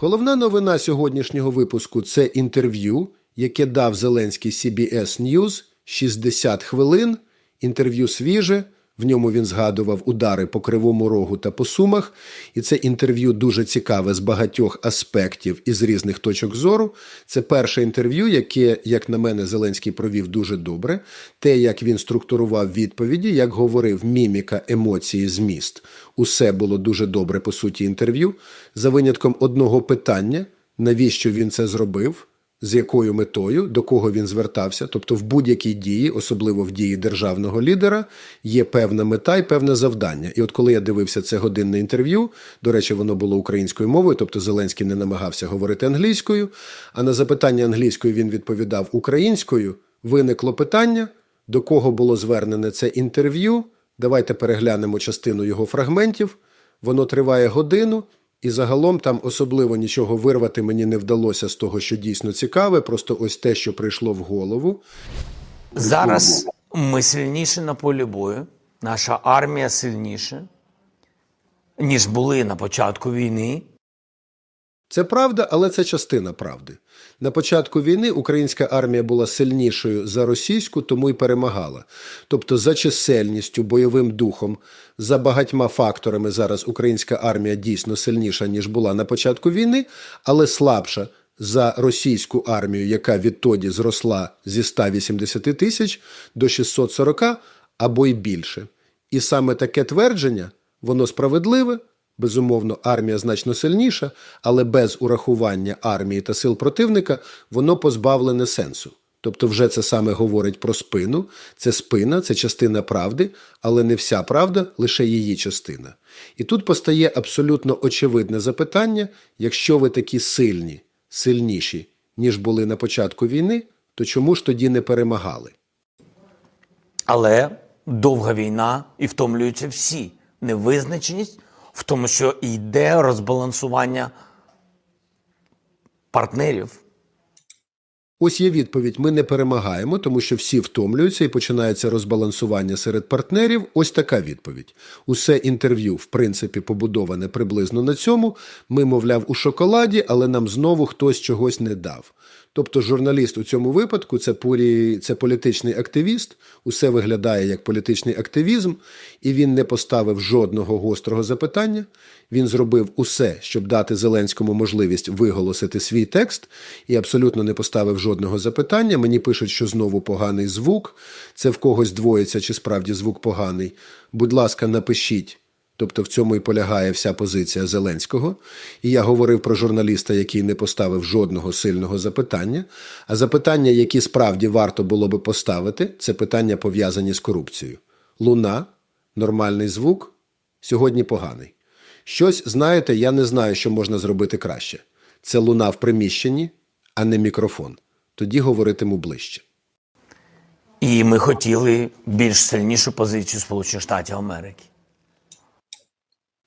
Головна новина сьогоднішнього випуску це інтерв'ю, яке дав Зеленський CBS News 60 хвилин. Інтерв'ю свіже. В ньому він згадував удари по кривому рогу та по сумах. І це інтерв'ю дуже цікаве з багатьох аспектів і з різних точок зору. Це перше інтерв'ю, яке, як на мене, Зеленський провів дуже добре. Те, як він структурував відповіді, як говорив міміка, емоції, зміст. Усе було дуже добре по суті інтерв'ю. За винятком одного питання, навіщо він це зробив з якою метою, до кого він звертався. Тобто, в будь-якій дії, особливо в дії державного лідера, є певна мета і певне завдання. І от коли я дивився це годинне інтерв'ю, до речі, воно було українською мовою, тобто Зеленський не намагався говорити англійською. А на запитання англійською він відповідав українською. Виникло питання, до кого було звернене це інтерв'ю. Давайте переглянемо частину його фрагментів. Воно триває годину. І загалом там особливо нічого вирвати мені не вдалося з того, що дійсно цікаве, просто ось те, що прийшло в голову. Зараз ми сильніші на полі бою, наша армія сильніша, ніж були на початку війни. Це правда, але це частина правди. На початку війни українська армія була сильнішою за російську, тому й перемагала. Тобто, за чисельністю, бойовим духом, за багатьма факторами зараз українська армія дійсно сильніша, ніж була на початку війни, але слабша за російську армію, яка відтоді зросла зі 180 тисяч до 640 або й більше. І саме таке твердження, воно справедливе. Безумовно, армія значно сильніша, але без урахування армії та сил противника воно позбавлене сенсу. Тобто, вже це саме говорить про спину, це спина, це частина правди, але не вся правда, лише її частина. І тут постає абсолютно очевидне запитання: якщо ви такі сильні, сильніші, ніж були на початку війни, то чому ж тоді не перемагали? Але довга війна і втомлюються всі. Невизначеність в тому, що йде розбалансування партнерів. Ось є відповідь: ми не перемагаємо, тому що всі втомлюються і починається розбалансування серед партнерів. Ось така відповідь. Усе інтерв'ю, в принципі, побудоване приблизно на цьому. Ми, мовляв, у шоколаді, але нам знову хтось чогось не дав. Тобто, журналіст у цьому випадку це полі... це політичний активіст, усе виглядає як політичний активізм, і він не поставив жодного гострого запитання. Він зробив усе, щоб дати Зеленському можливість виголосити свій текст, і абсолютно не поставив жодного запитання. Мені пишуть, що знову поганий звук. Це в когось двоїться, чи справді звук поганий. Будь ласка, напишіть. Тобто в цьому і полягає вся позиція Зеленського. І я говорив про журналіста, який не поставив жодного сильного запитання. А запитання, які справді варто було би поставити, це питання пов'язані з корупцією. Луна, нормальний звук, сьогодні поганий. Щось, знаєте, я не знаю, що можна зробити краще. Це луна в приміщенні, а не мікрофон. Тоді говоритиму ближче. І ми хотіли більш сильнішу позицію Сполучених Штатів Америки.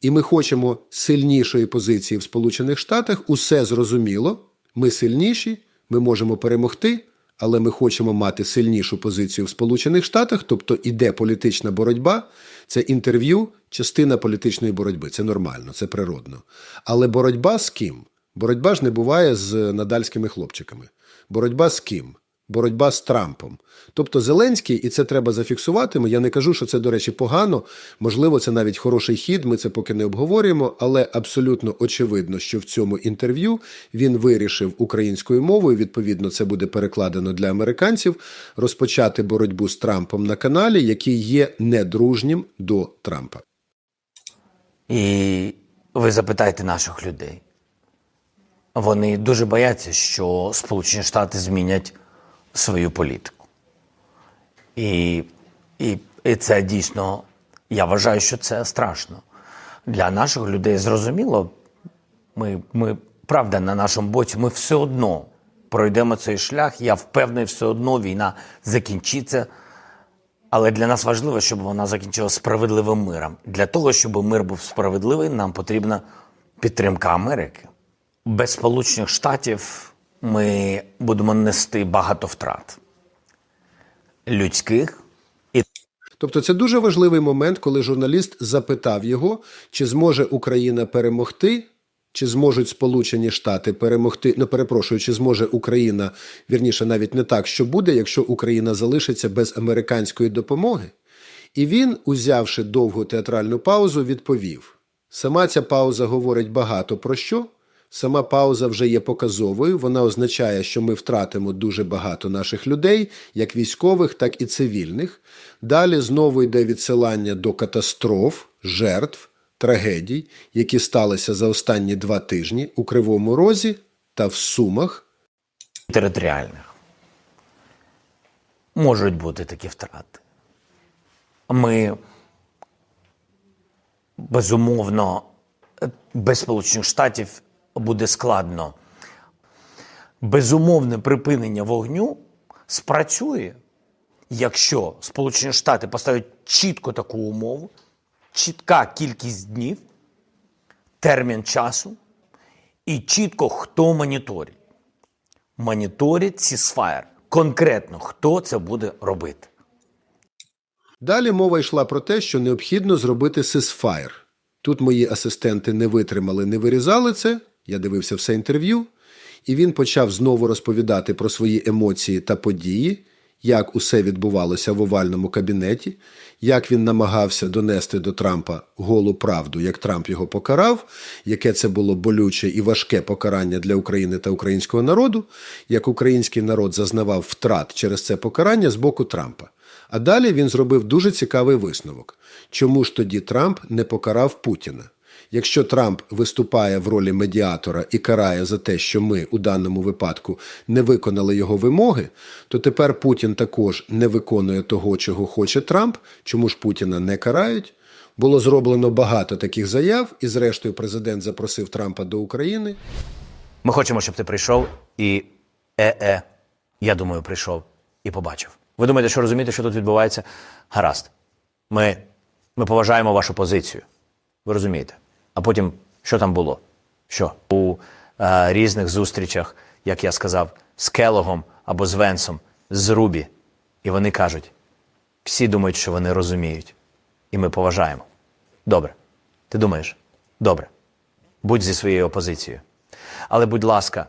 І ми хочемо сильнішої позиції в Сполучених Штатах. Усе зрозуміло. Ми сильніші, ми можемо перемогти, але ми хочемо мати сильнішу позицію в Сполучених Штатах, тобто іде політична боротьба. Це інтерв'ю, частина політичної боротьби. Це нормально, це природно. Але боротьба з ким? Боротьба ж не буває з надальськими хлопчиками. Боротьба з ким? Боротьба з Трампом. Тобто Зеленський, і це треба зафіксувати. Я не кажу, що це, до речі, погано. Можливо, це навіть хороший хід. Ми це поки не обговорюємо, але абсолютно очевидно, що в цьому інтерв'ю він вирішив українською мовою. Відповідно, це буде перекладено для американців. Розпочати боротьбу з Трампом на каналі, який є недружнім до Трампа. І ви запитайте наших людей. Вони дуже бояться, що Сполучені Штати змінять свою політику. І, і, і це дійсно, я вважаю, що це страшно. Для наших людей зрозуміло, ми, ми правда на нашому боці, ми все одно пройдемо цей шлях. Я впевнений, все одно війна закінчиться. Але для нас важливо, щоб вона закінчилася справедливим миром. Для того, щоб мир був справедливий, нам потрібна підтримка Америки. Без Сполучених Штатів ми будемо нести багато втрат людських Тобто це дуже важливий момент, коли журналіст запитав його, чи зможе Україна перемогти чи зможуть Сполучені Штати перемогти, не перепрошую, чи зможе Україна, вірніше, навіть не так, що буде, якщо Україна залишиться без американської допомоги. І він, узявши довгу театральну паузу, відповів: сама ця пауза говорить багато про що. Сама пауза вже є показовою. Вона означає, що ми втратимо дуже багато наших людей, як військових, так і цивільних. Далі знову йде відсилання до катастроф, жертв, трагедій, які сталися за останні два тижні у Кривому Розі та в Сумах. територіальних. Можуть бути такі втрати. Ми безумовно без Сполучених Штатів буде складно. Безумовне припинення вогню спрацює, якщо Сполучені Штати поставлять чітко таку умову, чітка кількість днів, термін часу і чітко хто моніторить моніторить Ceasefire. Конкретно хто це буде робити. Далі мова йшла про те, що необхідно зробити сисфайр. Тут мої асистенти не витримали, не вирізали це. Я дивився все інтерв'ю, і він почав знову розповідати про свої емоції та події, як усе відбувалося в овальному кабінеті, як він намагався донести до Трампа голу правду, як Трамп його покарав, яке це було болюче і важке покарання для України та українського народу, як український народ зазнавав втрат через це покарання з боку Трампа. А далі він зробив дуже цікавий висновок. Чому ж тоді Трамп не покарав Путіна? Якщо Трамп виступає в ролі медіатора і карає за те, що ми у даному випадку не виконали його вимоги, то тепер Путін також не виконує того, чого хоче Трамп. Чому ж Путіна не карають? Було зроблено багато таких заяв, і зрештою президент запросив Трампа до України. Ми хочемо, щоб ти прийшов і е-е, я думаю, прийшов і побачив. Ви думаєте, що розумієте, що тут відбувається? Гаразд. Ми, ми поважаємо вашу позицію. Ви розумієте? А потім, що там було? Що? У е, різних зустрічах, як я сказав, з Келогом або з Венсом, з Рубі. І вони кажуть: всі думають, що вони розуміють. І ми поважаємо. Добре. Ти думаєш? Добре. Будь зі своєю опозицією. Але, будь ласка,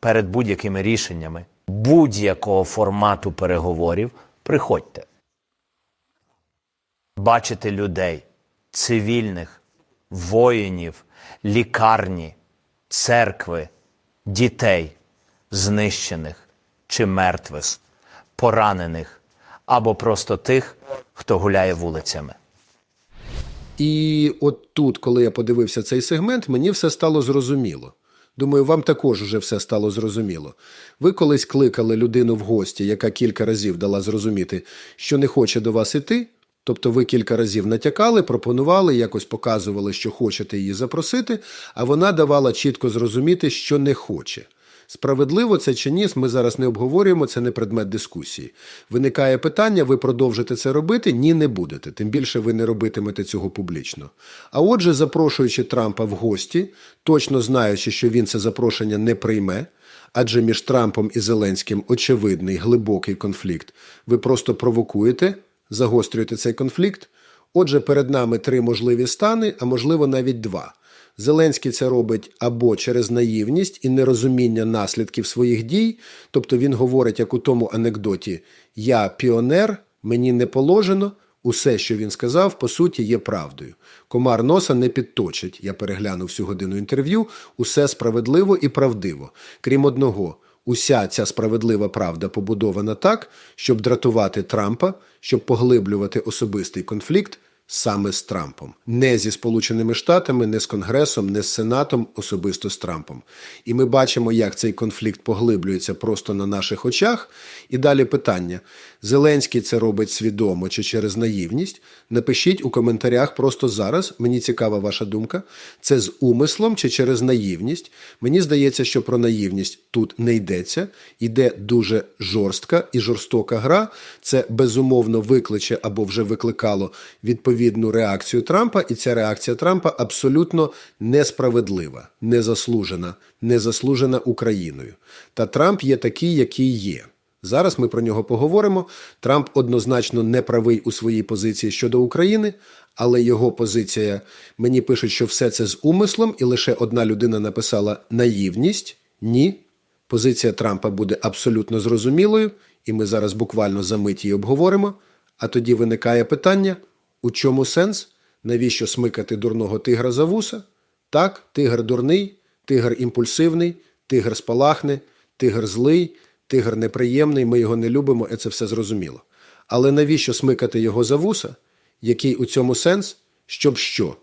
перед будь-якими рішеннями будь-якого формату переговорів приходьте. Бачити людей, цивільних, воїнів, лікарні, церкви, дітей, знищених чи мертвих, поранених або просто тих, хто гуляє вулицями. І от тут, коли я подивився цей сегмент, мені все стало зрозуміло. Думаю, вам також вже все стало зрозуміло. Ви колись кликали людину в гості, яка кілька разів дала зрозуміти, що не хоче до вас іти. Тобто ви кілька разів натякали, пропонували, якось показували, що хочете її запросити, а вона давала чітко зрозуміти, що не хоче. Справедливо це чи ні, ми зараз не обговорюємо, це не предмет дискусії. Виникає питання, ви продовжите це робити? Ні, не будете. Тим більше ви не робитимете цього публічно. А отже, запрошуючи Трампа в гості, точно знаючи, що він це запрошення не прийме, адже між Трампом і Зеленським очевидний глибокий конфлікт, ви просто провокуєте, загострюєте цей конфлікт. Отже, перед нами три можливі стани, а можливо навіть два. Зеленський це робить або через наївність і нерозуміння наслідків своїх дій, тобто він говорить, як у тому анекдоті Я піонер, мені не положено. Усе, що він сказав, по суті, є правдою. Комар носа не підточить. Я переглянув всю годину інтерв'ю. Усе справедливо і правдиво. Крім одного, уся ця справедлива правда побудована так, щоб дратувати Трампа, щоб поглиблювати особистий конфлікт саме з Трампом, не зі Сполученими Штатами, не з Конгресом, не з Сенатом, особисто з Трампом. І ми бачимо, як цей конфлікт поглиблюється просто на наших очах. І далі питання: Зеленський це робить свідомо чи через наївність? Напишіть у коментарях просто зараз. Мені цікава ваша думка. Це з умислом чи через наївність? Мені здається, що про наївність тут не йдеться. Йде дуже жорстка і жорстока гра. Це безумовно викличе або вже викликало відповідну реакцію Трампа, і ця реакція Трампа абсолютно несправедлива, незаслужена, незаслужена Україною. Та Трамп є такий, який є. Зараз ми про нього поговоримо. Трамп однозначно не правий у своїй позиції щодо України, але його позиція мені пишуть, що все це з умислом, і лише одна людина написала наївність. Ні. Позиція Трампа буде абсолютно зрозумілою, і ми зараз буквально за мить її обговоримо. А тоді виникає питання: у чому сенс? Навіщо смикати дурного тигра за вуса? Так, тигр дурний, тигр імпульсивний, тигр спалахне, тигр злий, тигр неприємний, ми його не любимо, і це все зрозуміло. Але навіщо смикати його за вуса? Який у цьому сенс? Щоб що?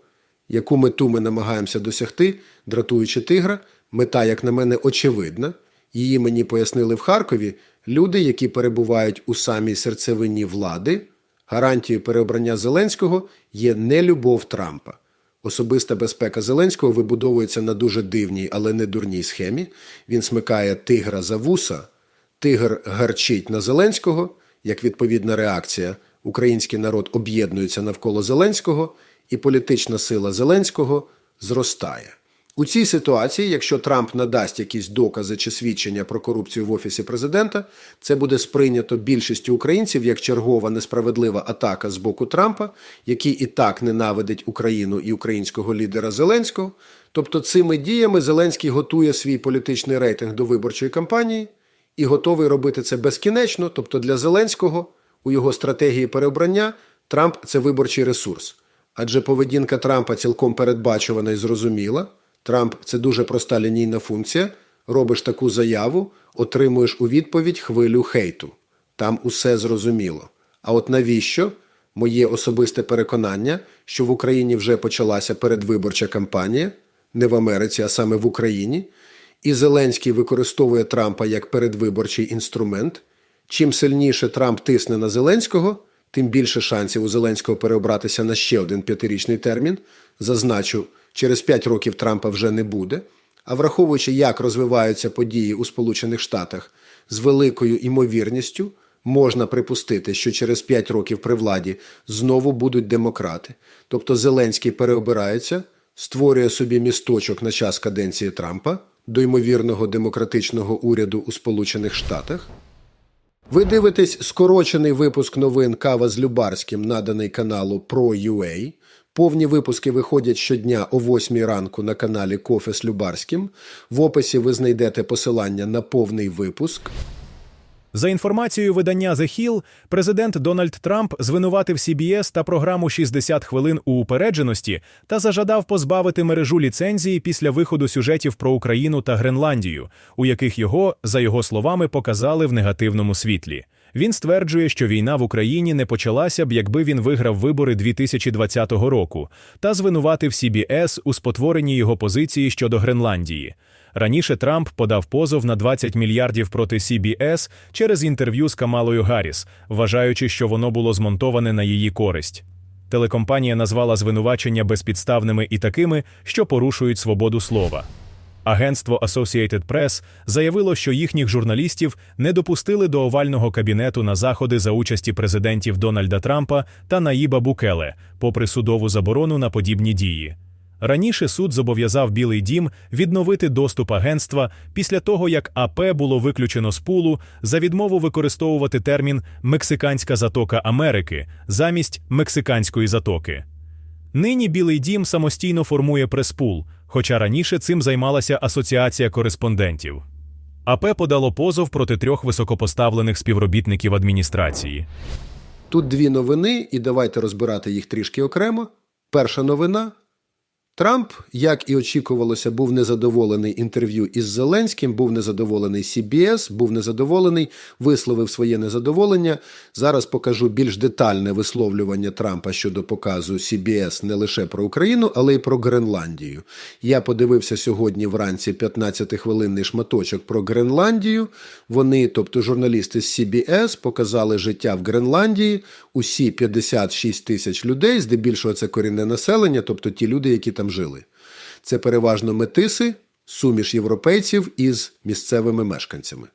Яку мету ми намагаємося досягти, дратуючи тигра? Мета, як на мене, очевидна. Її мені пояснили в Харкові люди, які перебувають у самій серцевині влади. Гарантією переобрання Зеленського є нелюбов Трампа. Особиста безпека Зеленського вибудовується на дуже дивній, але не дурній схемі. Він смикає тигра за вуса, тигр гарчить на Зеленського. Як відповідна реакція, український народ об'єднується навколо Зеленського, і політична сила Зеленського зростає. У цій ситуації, якщо Трамп надасть якісь докази чи свідчення про корупцію в офісі президента, це буде сприйнято більшістю українців як чергова несправедлива атака з боку Трампа, який і так ненавидить Україну і українського лідера Зеленського. Тобто, цими діями Зеленський готує свій політичний рейтинг до виборчої кампанії і готовий робити це безкінечно. Тобто для Зеленського у його стратегії переобрання Трамп це виборчий ресурс. Адже поведінка Трампа цілком передбачувана і зрозуміла. Трамп це дуже проста лінійна функція. Робиш таку заяву, отримуєш у відповідь хвилю хейту. Там усе зрозуміло. А от навіщо? Моє особисте переконання, що в Україні вже почалася передвиборча кампанія, не в Америці, а саме в Україні, і Зеленський використовує Трампа як передвиборчий інструмент. Чим сильніше Трамп тисне на Зеленського, тим більше шансів у Зеленського переобратися на ще один п'ятирічний термін. Зазначу, через п'ять років Трампа вже не буде. А враховуючи, як розвиваються події у Сполучених Штатах з великою імовірністю, можна припустити, що через п'ять років при владі знову будуть демократи. Тобто Зеленський переобирається, створює собі місточок на час каденції Трампа до ймовірного демократичного уряду у Сполучених Штатах. Ви дивитесь скорочений випуск новин Кава з Любарським, наданий каналу Pro.ua. Повні випуски виходять щодня о 8 ранку на каналі Кофе з Любарським. В описі ви знайдете посилання на повний випуск. За інформацією видання The Hill, президент Дональд Трамп звинуватив CBS та програму «60 хвилин у упередженості та зажадав позбавити мережу ліцензії після виходу сюжетів про Україну та Гренландію, у яких його, за його словами, показали в негативному світлі. Він стверджує, що війна в Україні не почалася б, якби він виграв вибори 2020 року, та звинуватив CBS у спотворенні його позиції щодо Гренландії. Раніше Трамп подав позов на 20 мільярдів проти CBS через інтерв'ю з Камалою Гарріс, вважаючи, що воно було змонтоване на її користь. Телекомпанія назвала звинувачення безпідставними і такими, що порушують свободу слова. Агентство Associated Press заявило, що їхніх журналістів не допустили до овального кабінету на заходи за участі президентів Дональда Трампа та Наїба Букеле, попри судову заборону на подібні дії. Раніше суд зобов'язав Білий дім відновити доступ агентства після того, як АП було виключено з пулу за відмову використовувати термін Мексиканська затока Америки замість Мексиканської затоки. Нині Білий дім самостійно формує прес-пул, хоча раніше цим займалася Асоціація кореспондентів. АП подало позов проти трьох високопоставлених співробітників адміністрації. Тут дві новини, і давайте розбирати їх трішки окремо. Перша новина. Трамп, як і очікувалося, був незадоволений інтерв'ю із Зеленським, був незадоволений CBS, був незадоволений, висловив своє незадоволення. Зараз покажу більш детальне висловлювання Трампа щодо показу CBS не лише про Україну, але й про Гренландію. Я подивився сьогодні вранці 15-хвилинний шматочок про Гренландію. Вони, тобто журналісти з CBS, показали життя в Гренландії. Усі 56 тисяч людей, здебільшого це корінне населення, тобто ті люди, які там жили. Це переважно метиси, суміш європейців із місцевими мешканцями.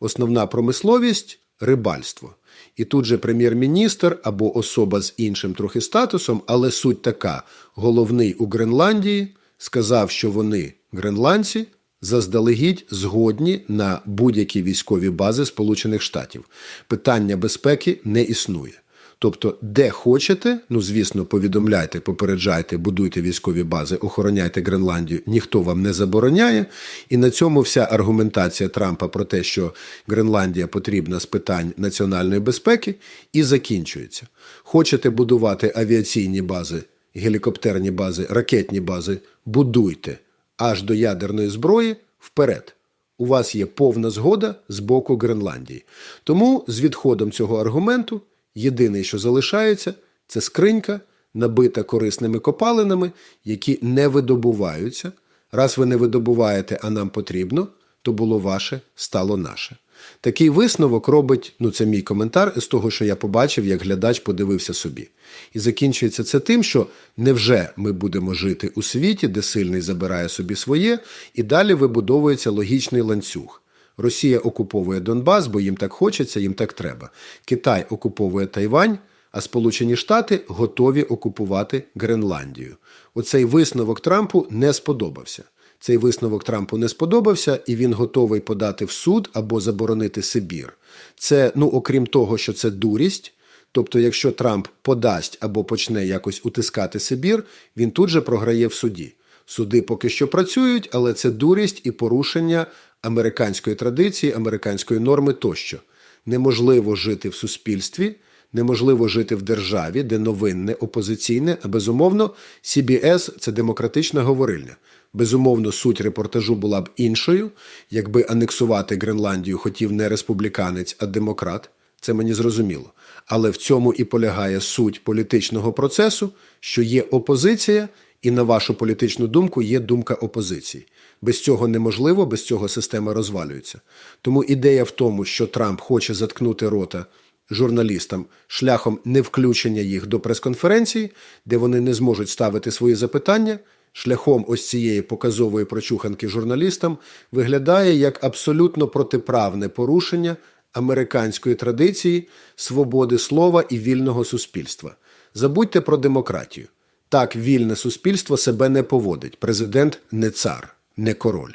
Основна промисловість рибальство. І тут же прем'єр-міністр або особа з іншим трохи статусом, але суть така: головний у Гренландії сказав, що вони гренландці, заздалегідь згодні на будь-які військові бази Сполучених Штатів. Питання безпеки не існує. Тобто, де хочете, ну звісно, повідомляйте, попереджайте, будуйте військові бази, охороняйте Гренландію, ніхто вам не забороняє. І на цьому вся аргументація Трампа про те, що Гренландія потрібна з питань національної безпеки, і закінчується. Хочете будувати авіаційні бази, гелікоптерні бази, ракетні бази, будуйте аж до ядерної зброї вперед. У вас є повна згода з боку Гренландії. Тому з відходом цього аргументу єдине, що залишається, це скринька, набита корисними копалинами, які не видобуваються. Раз ви не видобуваєте, а нам потрібно, то було ваше, стало наше. Такий висновок робить, ну це мій коментар з того, що я побачив, як глядач подивився собі. І закінчується це тим, що невже ми будемо жити у світі, де сильний забирає собі своє, і далі вибудовується логічний ланцюг. Росія окуповує Донбас, бо їм так хочеться, їм так треба. Китай окуповує Тайвань, а Сполучені Штати готові окупувати Гренландію. Оцей висновок Трампу не сподобався. Цей висновок Трампу не сподобався, і він готовий подати в суд або заборонити Сибір. Це, ну, окрім того, що це дурість. Тобто, якщо Трамп подасть або почне якось утискати Сибір, він тут же програє в суді. Суди поки що працюють, але це дурість і порушення американської традиції, американської норми тощо. Неможливо жити в суспільстві, неможливо жити в державі, де новинне, опозиційне, а безумовно, CBS – це демократична говорильня. Безумовно, суть репортажу була б іншою, якби анексувати Гренландію хотів не республіканець, а демократ. Це мені зрозуміло. Але в цьому і полягає суть політичного процесу, що є опозиція, і на вашу політичну думку є думка опозиції. Без цього неможливо, без цього система розвалюється. Тому ідея в тому, що Трамп хоче заткнути рота журналістам шляхом невключення їх до прес-конференції, де вони не зможуть ставити свої запитання, шляхом ось цієї показової прочуханки журналістам, виглядає як абсолютно протиправне порушення американської традиції, свободи слова і вільного суспільства. Забудьте про демократію. Так вільне суспільство себе не поводить. Президент не цар, не король.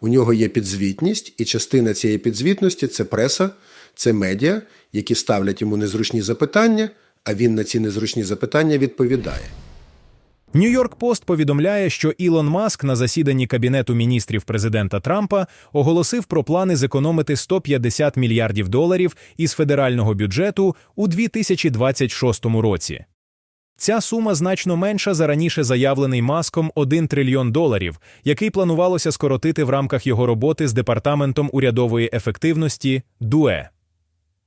У нього є підзвітність, і частина цієї підзвітності це преса, це медіа, які ставлять йому незручні запитання, а він на ці незручні запитання відповідає. Нью-Йорк Пост повідомляє, що Ілон Маск на засіданні Кабінету міністрів президента Трампа оголосив про плани зекономити 150 мільярдів доларів із федерального бюджету у 2026 році. Ця сума значно менша за раніше заявлений маском 1 трильйон доларів, який планувалося скоротити в рамках його роботи з департаментом урядової ефективності ДУЕ.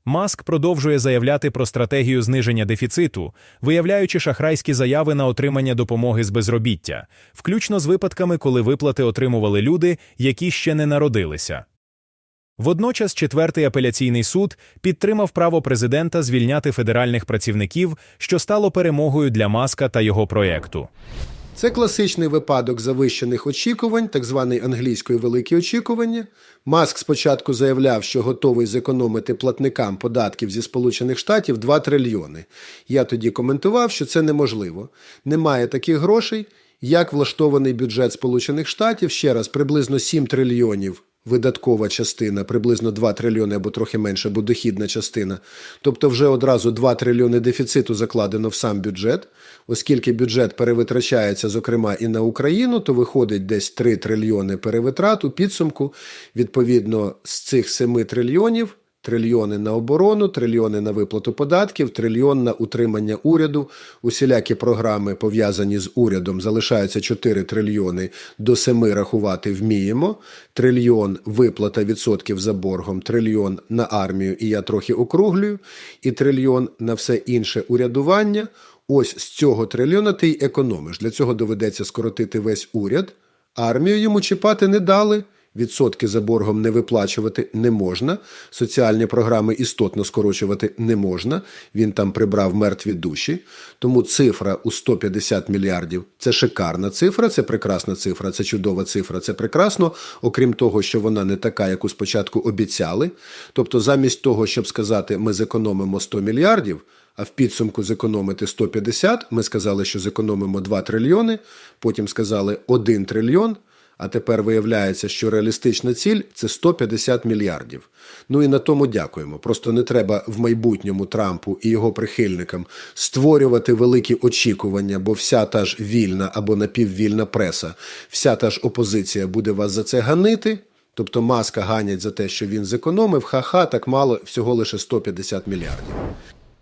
Маск продовжує заявляти про стратегію зниження дефіциту, виявляючи шахрайські заяви на отримання допомоги з безробіття, включно з випадками, коли виплати отримували люди, які ще не народилися. Водночас четвертий апеляційний суд підтримав право президента звільняти федеральних працівників, що стало перемогою для Маска та його проєкту. Це класичний випадок завищених очікувань, так званий англійською великі очікування. Маск спочатку заявляв, що готовий зекономити платникам податків зі Сполучених Штатів 2 трильйони. Я тоді коментував, що це неможливо. Немає таких грошей. Як влаштований бюджет Сполучених Штатів, ще раз, приблизно 7 трильйонів видаткова частина, приблизно 2 трильйони або трохи менше, або дохідна частина. Тобто вже одразу 2 трильйони дефіциту закладено в сам бюджет. Оскільки бюджет перевитрачається, зокрема, і на Україну, то виходить десь 3 трильйони перевитрат у підсумку. Відповідно, з цих 7 трильйонів трильйони на оборону, трильйони на виплату податків, трильйон на утримання уряду. Усілякі програми, пов'язані з урядом, залишаються 4 трильйони до 7 рахувати вміємо. Трильйон виплата відсотків за боргом, трильйон на армію, і я трохи округлюю, і трильйон на все інше урядування. Ось з цього трильйона ти й економиш. Для цього доведеться скоротити весь уряд. Армію йому чіпати не дали. Відсотки за боргом не виплачувати не можна, соціальні програми істотно скорочувати не можна. Він там прибрав мертві душі. Тому цифра у 150 мільярдів це шикарна цифра, це прекрасна цифра, це чудова цифра, це прекрасно. Окрім того, що вона не така, яку спочатку обіцяли. Тобто, замість того, щоб сказати, ми зекономимо 100 мільярдів. А в підсумку зекономити 150, ми сказали, що зекономимо 2 трильйони, потім сказали 1 трильйон, А тепер виявляється, що реалістична ціль це 150 мільярдів. Ну і на тому дякуємо. Просто не треба в майбутньому Трампу і його прихильникам створювати великі очікування, бо вся та ж вільна або напіввільна преса, вся та ж опозиція буде вас за це ганити. Тобто маска ганять за те, що він зекономив, ха-ха, так мало, всього лише 150 мільярдів.